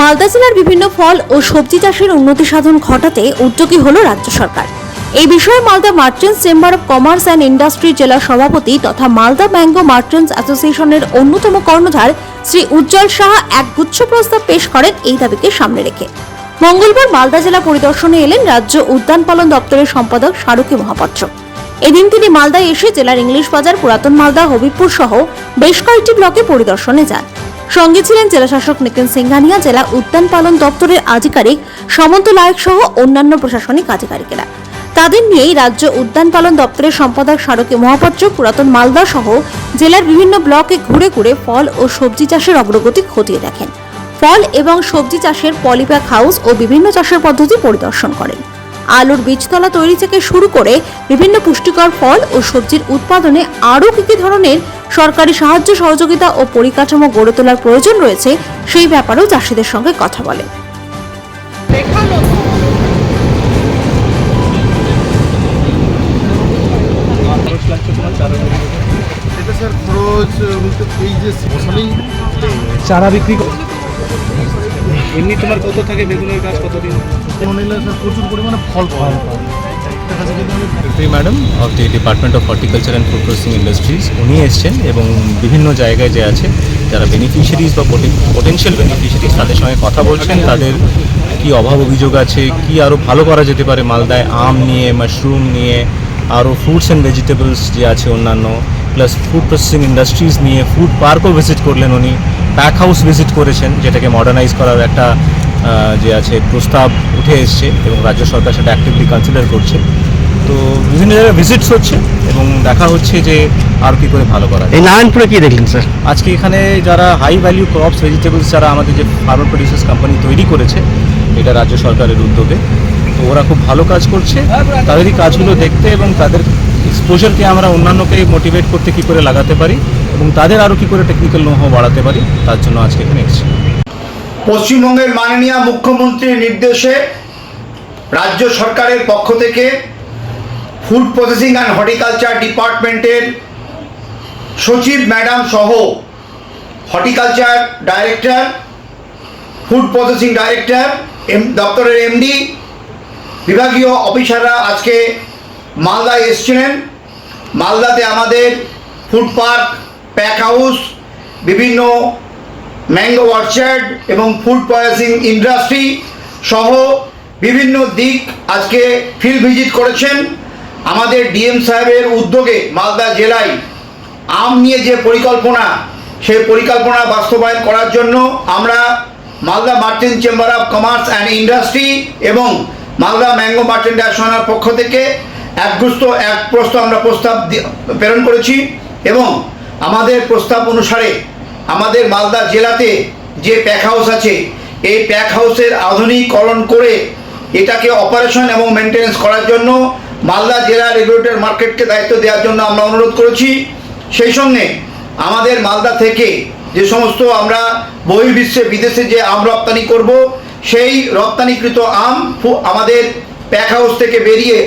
মালদা জেলার বিভিন্ন ফল ও সবজি চাষের উন্নতি সাধন ঘটাতে উদ্যোগী হল রাজ্য সরকার। এই বিষয়ে Malda merchants chamber of commerce and industry জেলা সভাপতি তথা মালদা ম্যাঙ্গো মার্চেন্টস অ্যাসোসিয়েশনের অন্যতম কর্ণধার শ্রী উজ্জ্বল সাহা এক গুচ্ছ প্রস্তাব পেশ করেন এই দাবিকে সামনে রেখে। মঙ্গলবার মালদা জেলা পরিদর্শনে এলেন রাজ্য উদ্যান পালন দপ্তরের সম্পাদক শারুকি মহাপাত্র। এদিন তিনি মালদায় এসে জেলার ইংলিশ বাজার, পুরাতন মালদা, হবিবপুর সহ বেশ কয়েকটি ব্লকে পরিদর্শনে যান। সঙ্গে ছিলেন জেলাশাসক নিতিন সিংহানিয়া, জেলা উদ্যান পালন দপ্তরের আধিকারিক সামন্ত লায়ক সহ অন্যান্য প্রশাসনিক আধিকারিকেরা। তাদের নিয়েই রাজ্য উদ্যান পালন দপ্তরের সম্পাদক স্মারকী মহাপাত্র পুরাতন মালদা সহ জেলার বিভিন্ন ব্লকে ঘুরে ঘুরে ফল ও সবজি চাষের অগ্রগতি খতিয়ে দেখেন। ফল এবং সবজি চাষের পলিপ্যাক হাউস ও বিভিন্ন চাষের পদ্ধতি পরিদর্শন করেন। আলুর বীজতলা তৈরি থেকে শুরু করে বিভিন্ন পুষ্টিকর ফল ও সবজির উৎপাদনে আরও কী কী ধরনের সরকারি সাহায্য সহযোগিতা ও পরিকাঠামো গড়ে তোলার প্রয়োজন রয়েছে সেই ব্যাপারেও চাষিদের সঙ্গে কথা বলেন এটা স্যার খরচ বলতে এই যে মশালি চারা বিক্রি কর- এমনি তোমার কত থাকে বেগুনের গাছ কতদিন? স্যার প্রচুর পরিমাণে ফল পাওয়া secretary madam of the department of horticulture and food processing industries উনি এসছেন এবং বিভিন্ন জায়গায় যে আছে, যারা বেনিফিশিয়ারিজ বা পটেনশিয়াল বেনিফিশিয়ারিজ তাদের সঙ্গে কথা বলছেন, তাদের কি অভাব অভিযোগ আছে, কি আরও ভালো করা যেতে পারে, মালদায় আম নিয়ে মাশরুম নিয়ে আরও ফ্রুটস অ্যান্ড ভেজিটেবলস যে আছে অন্যান্য প্লাস ফুড প্রসেসিং ইন্ডাস্ট্রিজ নিয়ে ফুড পার্কও ভিজিট করলেন উনি প্যাক হাউস ভিজিট করেছেন, যেটাকে মডার্নাইজ করার একটা যে আছে প্রস্তাব উঠে এসছে এবং রাজ্য সরকার সেটা অ্যাক্টিভলি কনসিডার করছে। তো বিভিন্ন জায়গায় ভিজিটস হচ্ছে এবং দেখা হচ্ছে যে আর কি করে ভালো করা এই নারায়ণপুরে কি দেখলেন স্যার? আজকে এখানে যারা হাই ভ্যালু ক্রপস ভেজিটেবলস যারা আমাদের যে ফার্মার প্রডিউসার্স কোম্পানি তৈরি করেছে এটা রাজ্য সরকারের উদ্যোগে তো ওরা খুব ভালো কাজ করছে। তাদেরই কাজগুলো দেখতে এবং তাদের এক্সপোজারকে আমরা অন্যান্যকে মোটিভেট করতে কি করে লাগাতে পারি এবং তাদের আরও কি করে টেকনিক্যাল নোহ বাড়াতে পারি তার জন্য আজকে এখানে এসেছি। পশ্চিমবঙ্গের মাননীয় মুখ্যমন্ত্রীর নির্দেশে রাজ্য সরকারের পক্ষ থেকে ফুড প্রসেসিং অ্যান্ড হর্টিকালচার ডিপার্টমেন্টের সচিব ম্যাডাম সহ horticulture director, food processing director, M, দপ্তরের এমডি, বিভাগীয় অফিসাররা আজকে মালদায় এসছিলেন। মালদাতে আমাদের ফুড পার্ক, প্যাক হাউস, বিভিন্ন ম্যাঙ্গো অর্চার্ড এবং ফুড প্রসেসিং ইন্ডাস্ট্রি সহ বিভিন্ন দিক আজকে ফিল্ড ভিজিট করেছেন। আমাদের ডিএম সাহেবের উদ্যোগে মালদা জেলায় আম নিয়ে যে পরিকল্পনা, সেই পরিকল্পনা বাস্তবায়ন করার জন্য আমরা Malda merchant chamber of commerce and industry এবং মালদা ম্যাঙ্গো মার্চেন্ট অ্যাসোসিয়েশনের পক্ষ থেকে একগুস্ত এক প্রস্তাব আমরা প্রস্তাব প্রেরণ করেছি এবং আমাদের প্রস্তাব অনুসারে আমাদের মালদা জেলাতে যে প্যাক হাউস আছে, এই প্যাক হাউসের আধুনিকরণ করে এটাকে অপারেশন এবং মেনটেন্যান্স করার জন্য মালদা জেলা রেগুলেটর মার্কেটকে দায়িত্ব দেওয়ার জন্য আমরা অনুরোধ করেছি। সেই সঙ্গে আমাদের মালদা থেকে যে সমস্ত আমরা বহির্বিশ্বে বিদেশে যে আম রপ্তানি করব, সেই রপ্তানিকৃত আম আমাদের প্যাক হাউস থেকে বেরিয়ে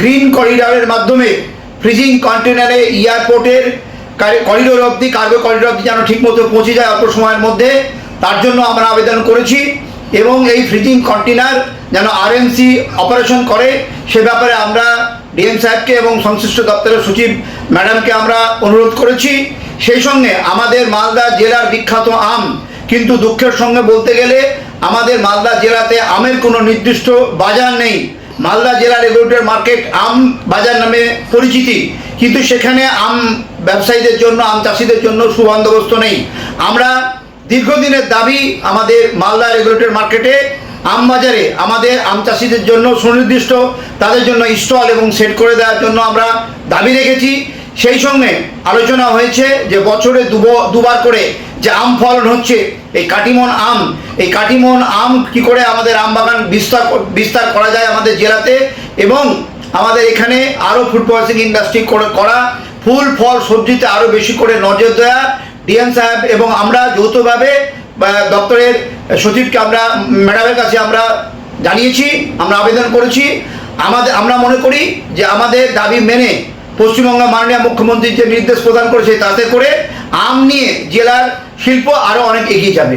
গ্রিন করিডরের মাধ্যমে ফ্রিজিং কন্টেনারে এয়ারপোর্টের করিডোর অবধি কার্গো করিডোর অবধি যেন ঠিকমতো পৌঁছে যায় অল্প সময়ের মধ্যে, তার জন্য আমরা আবেদন করেছি এবং এই ফ্রিজিং কন্টেনার যেন আরএনসি অপারেশন করে, সে ব্যাপারে আমরা ডিএম সাহেবকে এবং সংশ্লিষ্ট দপ্তরের সচিব ম্যাডামকে আমরা অনুরোধ করেছি। সেই সঙ্গে আমাদের মালদা জেলার বিখ্যাত আম কিন্তু দুঃখের সঙ্গে বলতে গেলে আমাদের মালদা জেলাতে আমের কোনো নির্দিষ্ট বাজার নেই। মালদা জেলা রেগুলেটর মার্কেট আম বাজার নামে পরিচিতি। কিন্তু সেখানে আম ব্যবসায়ীদের জন্য, আম চাষিদের জন্য সুবন্দোবস্ত নেই। আমরা দীর্ঘদিনের দাবি আমাদের মালদা রেগুলেটর মার্কেটে আম বাজারে আমাদের আম চাষিদের জন্য সুনির্দিষ্ট, তাদের জন্য স্টল এবং সেট করে দেওয়ার জন্য আমরা দাবি রেখেছি। সেই সঙ্গে আলোচনা হয়েছে যে বছরে দুব- দুবার করে যে আম ফলন হচ্ছে, এই কাটিমন আম, এই কাটিমন আম কি করে আমাদের আম বাগান বিস্তার বিস্তার করা যায় আমাদের জেলাতে এবং আমাদের এখানে আরও ফুড প্রসেসিং ইন্ডাস্ট্রি করা ফুল, ফল, সবজিতে আরও বেশি করে নজর দেওয়া। ডিএম সাহেব এবং আমরা যৌথভাবে দপ্তরের সচিবকে আমরা, ম্যাডামের কাছে আমরা জানিয়েছি, আমরা আবেদন করেছি। আমাদের, আমরা মনে করি যে আমাদের দাবি মেনে পশ্চিমবঙ্গ মাননীয় মুখ্যমন্ত্রী যে নির্দেশ প্রদান করেছে তাতে করে আম নিয়ে জেলার শিল্প আরও অনেক এগিয়ে যাবে।